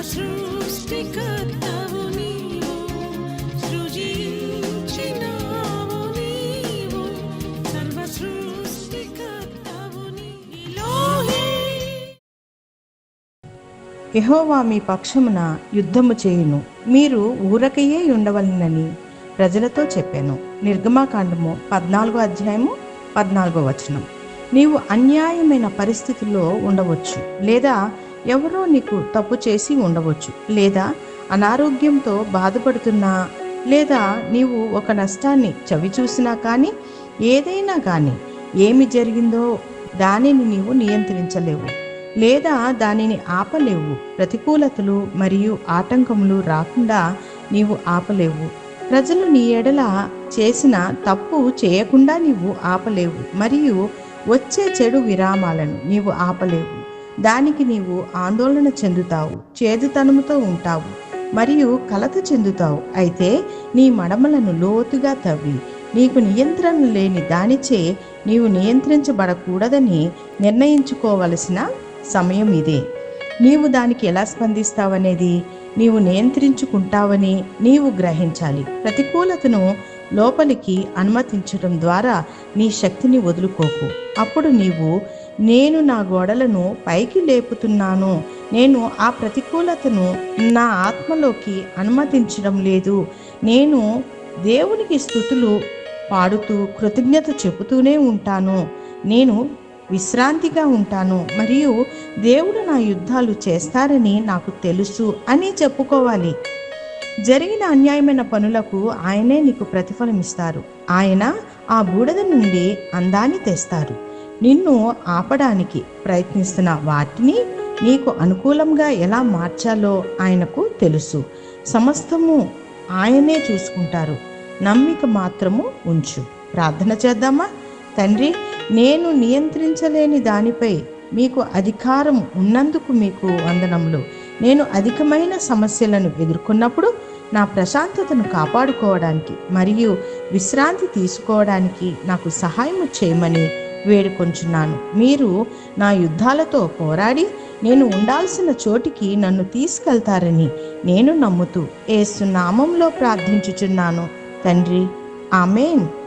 ఎహోవా యహోవా మీ పక్షమున యుద్ధము చేయును. మీరు ఊరకయే ఉండవలనని ప్రజలతో చెప్పాను. నిర్గమాకాండము పద్నాలుగో అధ్యాయము పద్నాలుగో వచనం. నీవు అన్యాయమైన పరిస్థితుల్లో ఉండవచ్చు లేదా ఎవరో నీకు తప్పు చేసి ఉండవచ్చు. లేదా అనారోగ్యంతో బాధపడుతున్నా లేదా నీవు ఒక నష్టాన్ని చవి చూసినా కానీ ఏదైనా కానీ ఏమి జరిగిందో దానిని నీవు నియంత్రించలేవు. లేదా దానిని ఆపలేవు. ప్రతికూలతలు మరియు ఆటంకములు రాకుండా నీవు ఆపలేవు. ప్రజలు నీ ఎడల చేసిన తప్పు చేయకుండా నీవు ఆపలేవు. మరియు వచ్చే చెడు విరామాలను నీవు ఆపలేవు. దానికి నీవు ఆందోళన చెందుతావు చేదుతనముతో ఉంటావు మరియు కలత చెందుతావు. అయితే నీ మడమలను లోతుగా తవ్వి నీకు నియంత్రణ లేని దానిచే నీవు నియంత్రించబడకూడదని నిర్ణయించుకోవలసిన సమయం ఇదే. నీవు దానికి ఎలా స్పందిస్తావనేది నీవు నియంత్రించుకుంటావని నీవు గ్రహించాలి. ప్రతికూలతను లోపలికి అనుమతించడం ద్వారా నీ శక్తిని వదులుకోకు. అప్పుడు నీవు నేను నా గోడలను పైకి లేపుతున్నాను. నేను ఆ ప్రతికూలతను నా ఆత్మలోకి అనుమతించడం లేదు. నేను దేవునికి స్థుతులు పాడుతూ కృతజ్ఞత చెబుతూనే ఉంటాను. నేను విశ్రాంతిగా ఉంటాను. మరియు దేవుడు నా యుద్ధాలు చేస్తారని నాకు తెలుసు అని చెప్పుకోవాలి. జరిగిన అన్యాయమైన పనులకు ఆయనే నీకు ప్రతిఫలం ఇస్తారు ఆయన ఆ బూడద నుండి అందాన్ని తెస్తారు. నిన్ను ఆపడానికి ప్రయత్నిస్తున్న వాటిని నీకు అనుకూలంగా ఎలా మార్చాలో ఆయనకు తెలుసు. సమస్తము ఆయనే చూసుకుంటారు. నమ్మిక మాత్రము ఉంచు. ప్రార్థన చేద్దామా? తండ్రి నేను నియంత్రించలేని దానిపై మీకు అధికారం ఉన్నందుకు మీకు వందనములు. నేను అధికమైన సమస్యలను ఎదుర్కొన్నప్పుడు నా ప్రశాంతతను కాపాడుకోవడానికి మరియు విశ్రాంతి తీసుకోవడానికి నాకు సహాయం చేయమని వేడుకొంచున్నాను. మీరు నా యుద్ధాలతో పోరాడి నేను ఉండాల్సిన చోటికి నన్ను తీసుకెళ్తారని నేను నమ్ముతూ ఏసు నామంలో ప్రార్థించుచున్నాను. తండ్రి ఆమెన్.